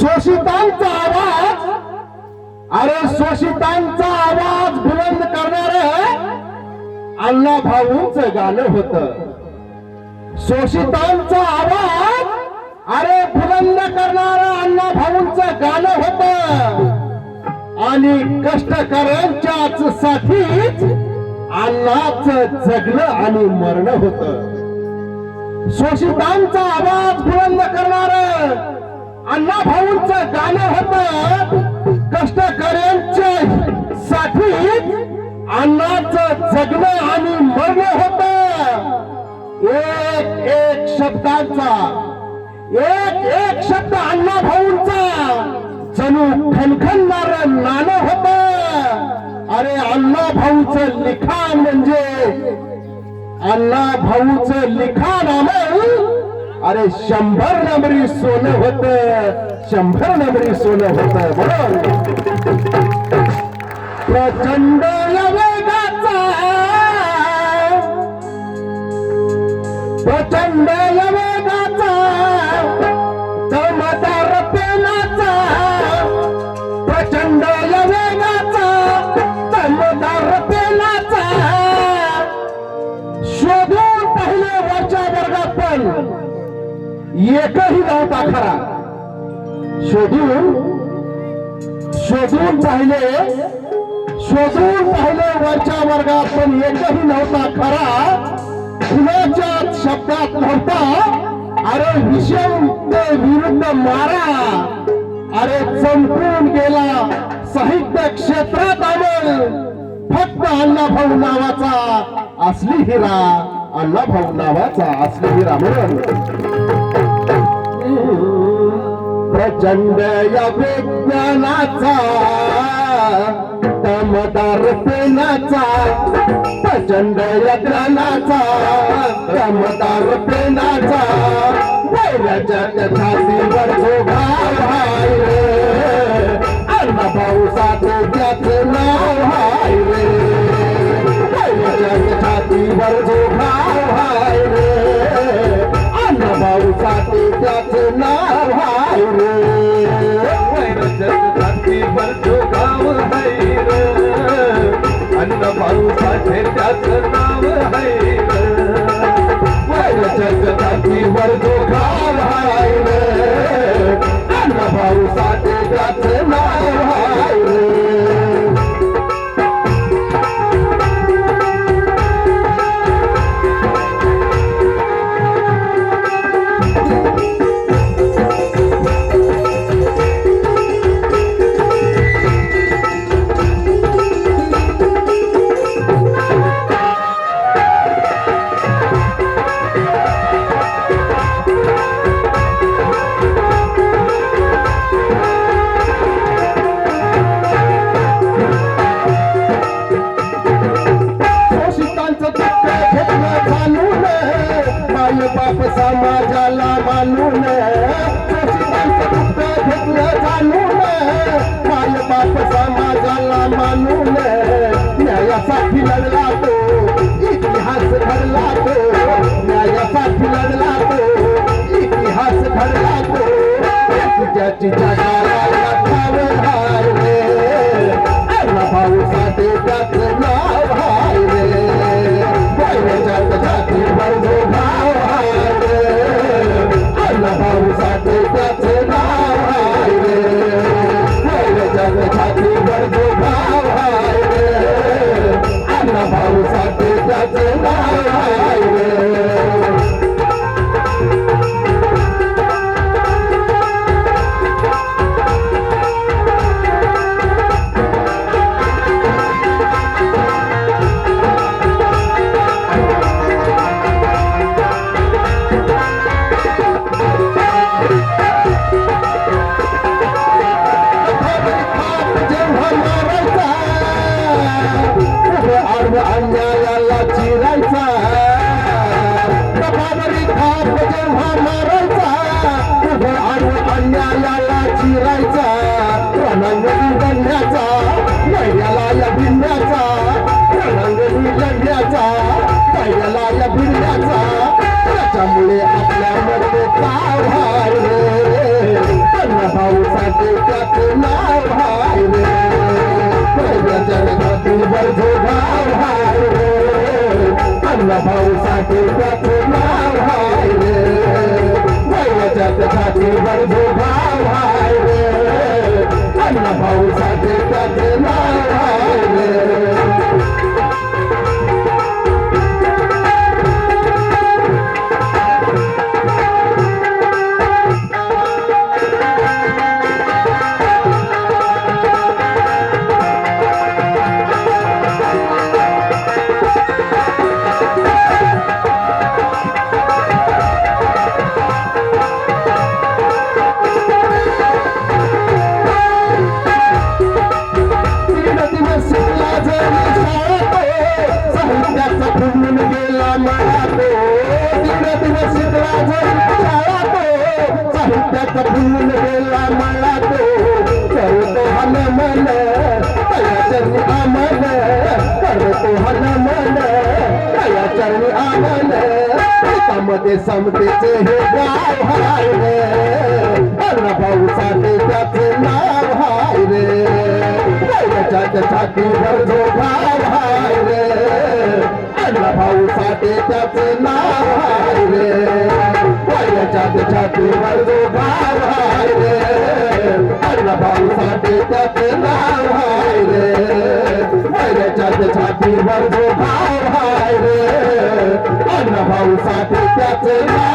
शोषितांचा आवाज. अरे शोषितांचा आवाज बुलंद करणार अण्णा भाऊंच गाणं होत. शोषितांचा आवाज अरे बुलंद करणार अण्णा भाऊंच गाणं होत. आणि कष्टकऱ्यांच्याच साठीच अण्णाच जगणं आणि मरण होत. शोषितांचा आवाज बुलंद करणार अण्णा भाऊंचं गाणं होत कष्टकऱ्यांच्या साठी अण्णाचं जगणं आणि मरणं होत. एक एक शब्दांचा एक एक शब्द अण्णा भाऊंचा जणू खनखनणार नाणं होत. अरे अण्णा भाऊचं लिखाण म्हणजे अण्णा भाऊच लिखाण आलं. अरे शंभर नंबरी सोनं होत. शंभर नंबरी सोनं होत. बरोबर प्रचंड या वेगाचा प्रचंड एकही नव्हता खरा शोधून शोधून पाहिले शोधून पाहिले वरच्या वर्गात पण एकही नव्हता खरा. कुणाच्या शब्दात नव्हता. अरे विषम ते विरुद्ध मारा. अरे चमकून गेला साहित्य क्षेत्रात आमल फक्त अण्णाभाऊ नावाचा असली हिरा अण्णाभाऊ नावाचा असली हिरा म्हणून. प्रचंड या विज्ञानाचा दमदार पेनाचा प्रचंड या ज्ञानाचा दमदार पेनाचा वैराच्या छातीवर झोगाव हाय रे. साथे त्याचं नाव हाय रे. वैराच्या छातीवर भाव हाय रे. अन्न साथे त्याचं नाव साठे त्याचं बाप समाजाला मानून शोषितांचं दुःख माय बाप समाजाला मानून न्यायासाठी लढला तो. इतिहास घडला तो. न्यायासाठी लढला तो. इतिहास घडला तो. ज्याची जगाला अन्यायाला चिरायचा रणांग लढण्याचा महिन्याला या भिंड्याचा रणांग लढण्याचा महिन्याला या भिंड्याचा त्याच्यामुळे आपल्या मध्ये काय व्हायले त्यांना भाऊसाठी त्यात नाव व्हायले वयाच्यात छातीवर जो भाव साहित्याचा गेला मला तो करतो हन मन तया चरणी आमन करतो हन मन तया चरणी आमनमध्ये समतेचे हे गाव हाय रे अण्णा भाऊ साठी त्याचं नाव हाय रे वयाच्या छातीवर जो भाव हाय रे अण्णा भाऊ साठी त्याचं नाव हाय रे. वयाच्या छातीवर जो हाय रे अण्णा भाऊ साठी त्याचं नाव हाय रे वयाच्या छातीवर जो हाय रे नाव